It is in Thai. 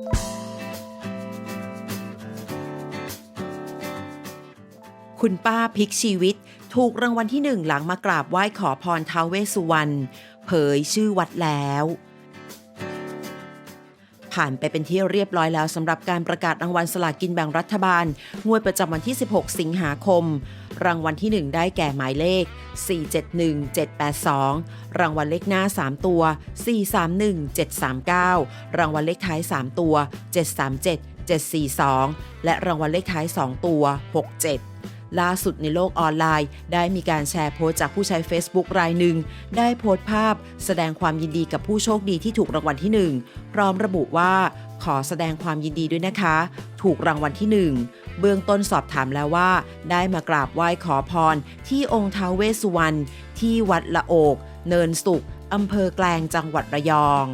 คุณป้าพลิกชีวิต ถูกรางวัลที่หนึ่งหลังมากราบไหว้ขอพรท้าวเวสสุวรรณเผยชื่อวัดแล้ว ผ่านไปเป็นที่เรียบร้อยแล้วสำหรับการประกาศรางวัลสลากกินแบ่งรัฐบาล งวดประจำวันที่ 16 สิงหาคม รางวัลที่ 1 ได้แก่หมายเลข 471782 รางวัลเลขหน้า 3 ตัว 431739 รางวัลเลขท้าย 3 ตัว 737 742 และรางวัลเลขท้าย 2 ตัว 67 ล่าสุดในโลกออนไลน์ ได้มีการแชร์โพสต์จากผู้ใช้ Facebook รายหนึ่ง ได้โพสต์ภาพ แสดงความยินดีกับผู้โชคดีที่ถูกรางวัลที่ 1 พร้อมระบุว่าขอแสดงความยินดีด้วยนะคะ ถูกรางวัลที่ 1 เบื้องต้นสอบถามแล้วว่า ได้มากราบไหว้ขอพร ที่องค์ท้าวเวสสุวรรณที่วัดละโอก เนินสุขอำเภอแกลงจังหวัดระยอง